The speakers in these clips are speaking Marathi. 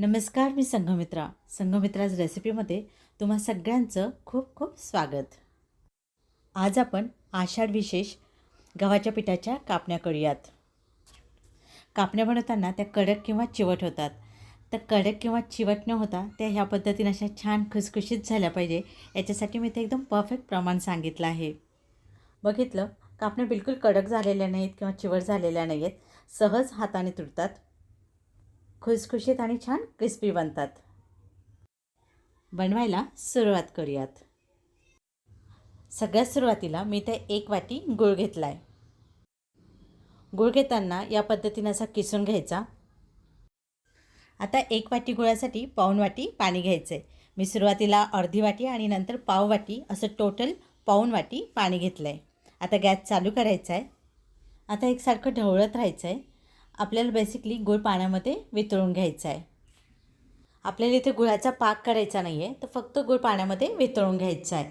नमस्कार मी संघमित्रा. संघमित्राज रेसिपीमध्ये तुम्हा सगळ्यांचं खूप खूप स्वागत. आज आपण आषाढ विशेष गव्हाच्या पिठाच्या कापण्या करूयात. कापण्या बनवताना त्या कडक किंवा चिवट होतात. तर कडक किंवा चिवट न होता त्या ह्या पद्धतीने अशा छान खुसखुशीत झाल्या पाहिजे. याच्यासाठी मी ते एकदम परफेक्ट प्रमाण सांगितलं आहे. बघितलं? कापण्या बिलकुल कडक झालेल्या नाहीत किंवा चिवट झालेल्या नाही आहेत सहज हाताने तुटतात. खुसखुशीत आणि छान क्रिस्पी बनतात. बनवायला सुरुवात करूयात. सगळ्यात सुरुवातीला मी ते एक वाटी गूळ घेतला आहे गूळ घेताना या पद्धतीनं असा किसून घ्यायचा. आता एक वाटी गुळासाठी पाऊण वाटी पाणी घ्यायचं. आहे मी सुरुवातीला अर्धी वाटी आणि नंतर पाव वाटी असं टोटल पाऊण वाटी पाणी घेतलं आहे आता गॅस चालू करायचा आहे आता एकसारखं ढवळत राहायचं आहे आपल्याला बेसिकली गुळ पाण्यामध्ये वितळून घ्यायचा आहे. आपल्याला इथे गुळाचा पाक करायचा नाही आहे तर फक्त गुळ पाण्यामध्ये वितळून घ्यायचा आहे.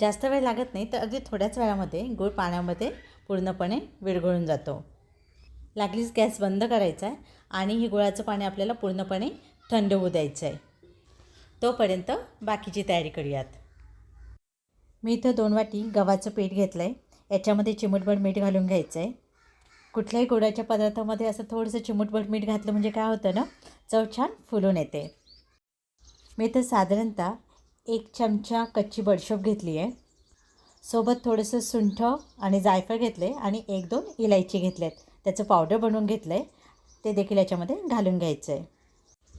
जास्त वेळ लागत नाही तर अगदी थोड्याच वेळामध्ये गुळ पाण्यामध्ये पूर्णपणे विरघळून जातो. लागलीच गॅस बंद करायचा आहे आणि हे गुळाचं पाणी आपल्याला पूर्णपणे थंड होऊ द्यायचं आहे. तोपर्यंत बाकीची तयारी करूयात. मी इथं दोन वाटी गव्हाचं पीठ घेतलं आहे याच्यामध्ये चिमटभर मीठ घालून घ्यायचं आहे कुठल्याही गोडाच्या पदार्थामध्ये असं थोडंसं चिमूटभर मीठ घातलं म्हणजे काय होतं ना चव छान फुलून येते. मी तर साधारणतः एक चमचा कच्ची बडशोप घेतली आहे. सोबत थोडंसं सुंठ आणि जायफळ घेतले आणि एक दोन इलायची घेतलेत. त्याचं पावडर बनवून घेतलं आहे ते देखील याच्यामध्ये घालून घ्यायचं आहे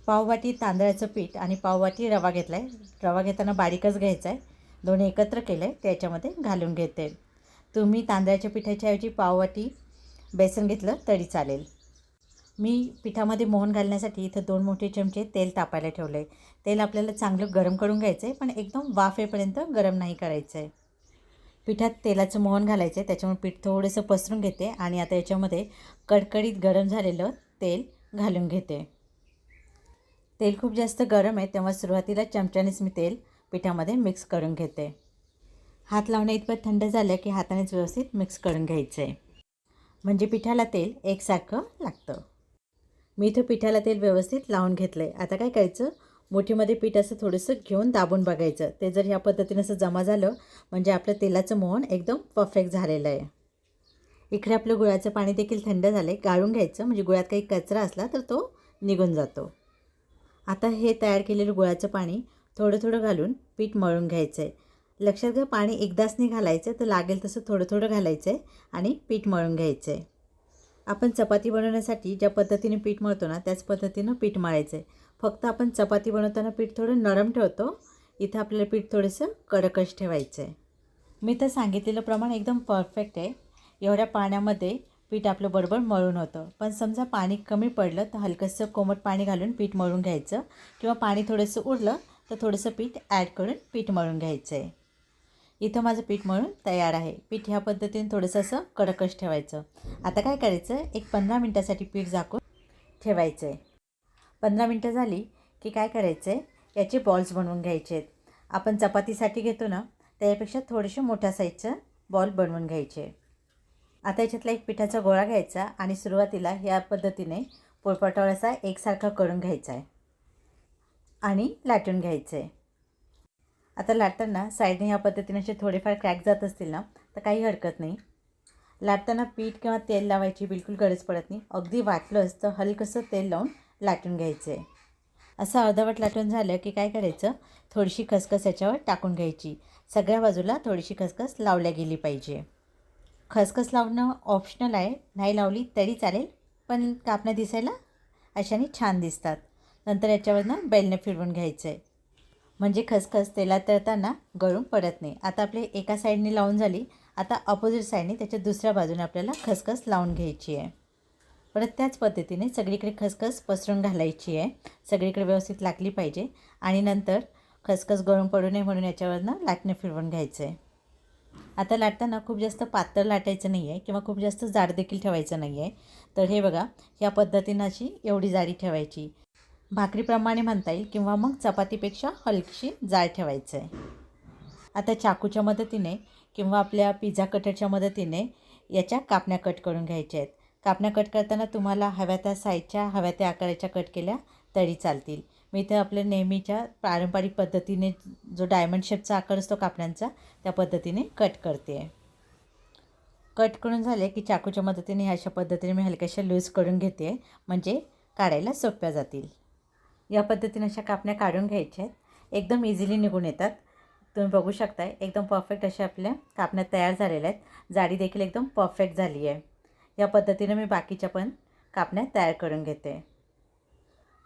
पाववाटी तांदळाचं पीठ आणि पाववाटी रवा घेतला आहे रवा घेताना बारीकच घ्यायचा आहे दोन्ही एकत्र केलं आहे त्याच्यामध्ये घालून घेते. तुम्ही तांदळाच्या पिठाच्या ऐवजी पाववाटी बेसन घेतलं तरी चालेल. मी पिठामध्ये मोहन घालण्यासाठी इथं दोन मोठे चमचे तेल तापायला ठेवलं आहे तेल आपल्याला चांगलं गरम करून घ्यायचं आहे पण एकदम वाफेपर्यंत गरम नाही करायचं आहे पिठात तेलाचं मोहन घालायचं आहे त्याच्यामुळे पीठ थोडंसं पसरून घेते आणि आता याच्यामध्ये कडकडीत गरम झालेलं तेल घालून घेते. तेल खूप जास्त गरम आहे तेव्हा सुरुवातीला चमच्यानेच मी तेल पिठामध्ये मिक्स करून घेते. हात लावण्या इतपत थंड झालं की हातानेच व्यवस्थित मिक्स करून घ्यायचं आहे म्हणजे पिठाला तेल एकसारखं लागतं. मी इथं पिठाला तेल व्यवस्थित लावून घेतलं आहे आता काय करायचं? मोठीमध्ये पीठ असं थोडंसं घेऊन दाबून बघायचं. ते जर ह्या पद्धतीनं असं जमा झालं म्हणजे आपलं तेलाचं मोहन एकदम परफेक्ट झालेलं आहे. इकडे आपलं गुळाचं पाणी देखील थंड झालं आहे गाळून घ्यायचं. म्हणजे गुळात काही कचरा असला तर तो निघून जातो. आता हे तयार केलेलं गुळाचं पाणी थोडं थोडं घालून पीठ मळून घ्यायचं आहे लक्षात घ्या पाणी एकदाच नाही घालायचं तर लागेल तसं थोडं थोडं घालायचं आहे आणि पीठ मळून घ्यायचं आहे आपण चपाती बनवण्यासाठी ज्या पद्धतीने पीठ मळतो ना त्याच पद्धतीनं पीठ मळायचं आहे फक्त आपण चपाती बनवताना पीठ थोडं नरम ठेवतो इथं आपल्याला पीठ थोडंसं कडकच ठेवायचं आहे मी तर सांगितलेलं प्रमाण एकदम परफेक्ट आहे. एवढ्या पाण्यामध्ये पीठ आपलं बरोबर मळून होतं. पण समजा पाणी कमी पडलं तर हलकंसं कोमट पाणी घालून पीठ मळून घ्यायचं. किंवा पाणी थोडंसं उरलं तर थोडंसं पीठ ॲड करून पीठ मळून घ्यायचं आहे इथं माझं पीठ मळून तयार आहे. पीठ ह्या पद्धतीने थोडंसं असं कडकच ठेवायचं. आता काय करायचं? एक पंधरा मिनटासाठी पीठ झाकून ठेवायचं आहे पंधरा मिनटं झाली की काय करायचं आहे याचे बॉल्स बनवून घ्यायचे आहेत. आपण चपातीसाठी घेतो ना त्याच्यापेक्षा थोडेसे मोठ्या साईजचं बॉल बनवून घ्यायचे. आता याच्यातला एक पिठाचा गोळा घ्यायचा आणि सुरुवातीला ह्या पद्धतीने पोळपाटोळ्याचा एकसारखा करून घ्यायचा आहे आणि लाटून घ्यायचं आहे आता लाटताना साईडने ह्या पद्धतीने असे थोडेफार क्रॅक जात असतील ना तर काही हरकत नाही. लाटताना पीठ किंवा तेल लावायची बिलकुल गरज पडत नाही. अगदी वाटलंच तर हलकंसं तेल लावून लाटून घ्यायचं आहे असं अर्धवट लाटून झालं की काय करायचं? थोडीशी खसखस याच्यावर टाकून घ्यायची. सगळ्या बाजूला थोडीशी खसखस लावल्या गेली पाहिजे. खसखस लावणं ऑप्शनल आहे. नाही लावली तरी चालेल पण कापणं दिसायला अशाने छान दिसतात. नंतर याच्यावरनं बेलनं फिरवून घ्यायचं आहे म्हणजे खसखस तेलात तळताना गळून पडत नाही. आता आपले एका साईडने लावून झाली. आता अपोजिट साईडने त्याच्या दुसऱ्या बाजूने आपल्याला खसखस लावून घ्यायची आहे. परत त्याच पद्धतीने सगळीकडे खसखस पसरून घालायची आहे. सगळीकडे व्यवस्थित लागली पाहिजे. आणि नंतर खसखस गळून पडू नये म्हणून याच्यावरनं लाटणं फिरवून घ्यायचं आहे आता लाटताना खूप जास्त पातळ लाटायचं नाही आहे किंवा खूप जास्त जाड देखील ठेवायचं नाही आहे तर हे बघा ह्या पद्धतीनं अशी एवढी जाडी ठेवायची. भाकरीप्रमाणे म्हणता येईल किंवा मग चपातीपेक्षा हलकीशी जाळ ठेवायचं आहे. आता चाकूच्या मदतीने किंवा आपल्या पिझ्झा कटरच्या मदतीने याच्या कापण्या कट करून घ्यायच्या आहेत. कापण्या कट करताना तुम्हाला हव्या त्या साईजच्या हव्या त्या आकाराच्या कट केल्या तरी चालतील. मी इथे आपल्या नेहमीच्या पारंपरिक पद्धतीने जो डायमंड शेपचा आकार असतो कापण्यांचा त्या पद्धतीने कट करते. आहे कट करून झाले की चाकूच्या मदतीने अशा पद्धतीने मी हलक्याशा लूज करून घेते म्हणजे काढायला सोप्या जातील. या पद्धतीने अशा कापण्या काढून घ्यायच्या आहेत. एकदम इझिली निघून येतात. तुम्ही बघू शकताय एकदम परफेक्ट अशा आपल्या कापण्या तयार झालेल्या आहेत. जाडी देखील एकदम परफेक्ट झाली आहे. या पद्धतीने मी बाकीच्या पण कापण्या तयार करून घेते.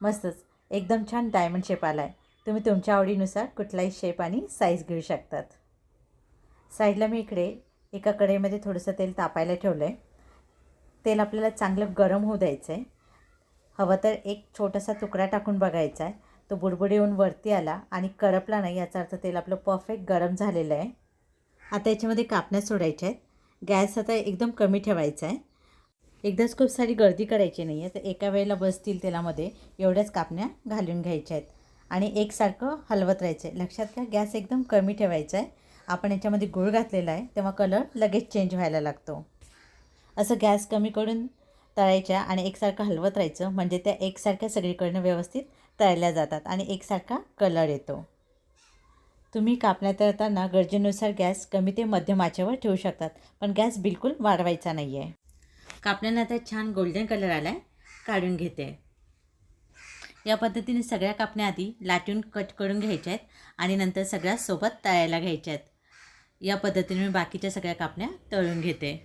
मस्तच एकदम छान डायमंड शेप आला आहे तुम्ही तुमच्या आवडीनुसार कुठलाही शेप आणि साईज घेऊ शकतात. साईडला मी इकडे एका कढईमध्ये थोडंसं तेल तापायला ठेवलं आहे तेल आपल्याला चांगलं गरम होऊ द्यायचं आहे हवं तर एक छोटासा तुकडा टाकून बघायचा आहे. तो बुडबुड येऊन वरती आला आणि करपला नाही याचा अर्थ तेल आपलं परफेक्ट गरम झालेलं आहे. आता याच्यामध्ये कापण्या सोडायच्या आहेत. गॅस आता एकदम कमी ठेवायचा आहे. एकदाच खूप सारी गर्दी करायची नाही आहे. तर एका वेळेला बसतील तेलामध्ये एवढ्याच कापण्या घालून घ्यायच्या आहेत. आणि एकसारखं हलवत राहायचं आहे. लक्षात घ्या गॅस एकदम कमी ठेवायचा आहे. आपण याच्यामध्ये गुळ घातलेला आहे. तेव्हा कलर लगेच चेंज व्हायला लागतो. असं गॅस कमी करून तळायच्या आणि एकसारखं हलवत राहायचं म्हणजे त्या एकसारख्या सगळीकडनं व्यवस्थित तळल्या जातात आणि एकसारखा कलर येतो. तुम्ही कापण्या तळताना गरजेनुसार गॅस कमी ते मध्यम आचेवर ठेवू शकतात पण गॅस बिलकुल वाढवायचा नाही आहे कापण्यानं आता छान गोल्डन कलर आला आहे काढून घेते. या पद्धतीने सगळ्या कापण्या आधी लाटून कट करून घ्यायच्या आहेत आणि नंतर सगळ्या सोबत तळायला घ्यायच्या आहेत. या पद्धतीने मी बाकीच्या सगळ्या कापण्या तळून घेते.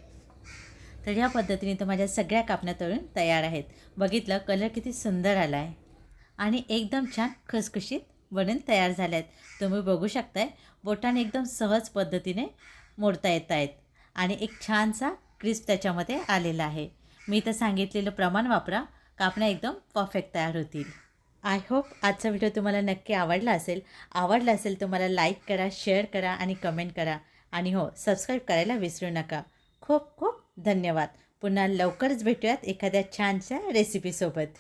तर ह्या पद्धतीने तर माझ्या सगळ्या कापण्या तळून तयार आहेत. बघितलं कलर किती सुंदर आला आहे आणि एकदम छान खसखशीत बनून तयार झाल्या आहेत तुम्ही बघू शकताय बोटाने एकदम सहज पद्धतीने मोडता येत आहेत आणि एक छानसा क्रिस्प त्याच्यामध्ये आलेला आहे. मी तर सांगितलेलं प्रमाण वापरा कापण्या एकदम परफेक्ट तयार होतील. आय होप आजचा व्हिडिओ तुम्हाला नक्की आवडला असेल. आवडला असेल तर मला लाईक करा शेअर करा आणि कमेंट करा. आणि हो सबस्क्राईब करायला विसरू नका. खूप खूप धन्यवाद. पुन्हा लवकरच भेटूयात एखाद्या छानशा रेसिपीसोबत